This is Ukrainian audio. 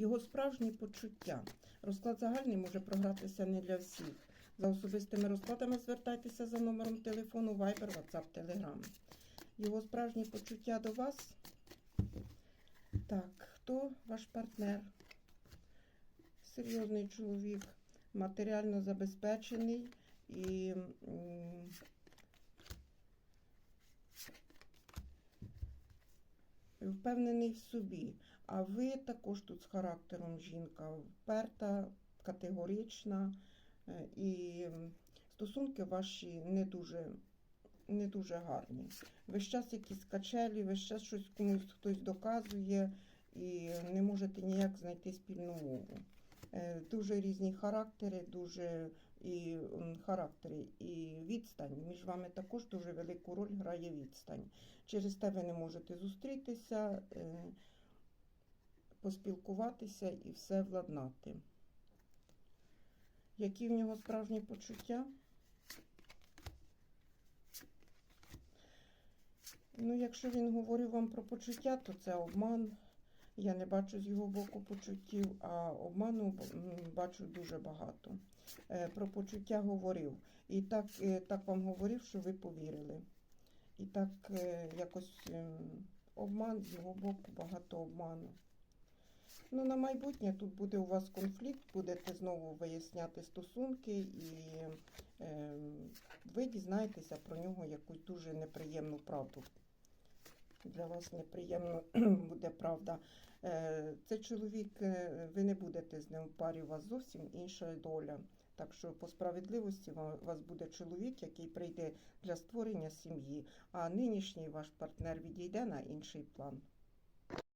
його справжні почуття. Розклад загальний може програтися не для всіх. За особистими розкладами звертайтеся за номером телефону Viber, WhatsApp, Telegram. Його справжні почуття до вас. Так, хто ваш партнер? Серйозний чоловік, матеріально забезпечений і впевнений в собі. А ви також тут з характером жінка, вперта, категорична, е, і стосунки ваші не дуже, не дуже гарні. Весь час якісь качелі, весь час щось комусь хтось доказує і не можете ніяк знайти спільну мову. Е, Дуже різні характери, дуже і характери, і відстань. Між вами також дуже велику роль грає відстань. Через те ви не можете зустрітися, е, поспілкуватися і все владнати. Які в нього справжні почуття? Ну, якщо він говорив вам про почуття, то це обман. Я не бачу з його боку почуттів, а обману бачу дуже багато. Е, Про почуття говорив. І так, е, так вам говорив, що ви повірили. І так е, якось ем, обман з його боку, багато обману. Ну, на майбутнє тут буде у вас конфлікт, будете знову виясняти стосунки, і е, ви дізнаєтеся про нього якусь дуже неприємну правду. Для вас неприємно буде правда. Е, Це чоловік, е, ви не будете з ним в парі, у вас зовсім інша доля. Так що по справедливості у вас буде чоловік, який прийде для створення сім'ї, а нинішній ваш партнер відійде на інший план.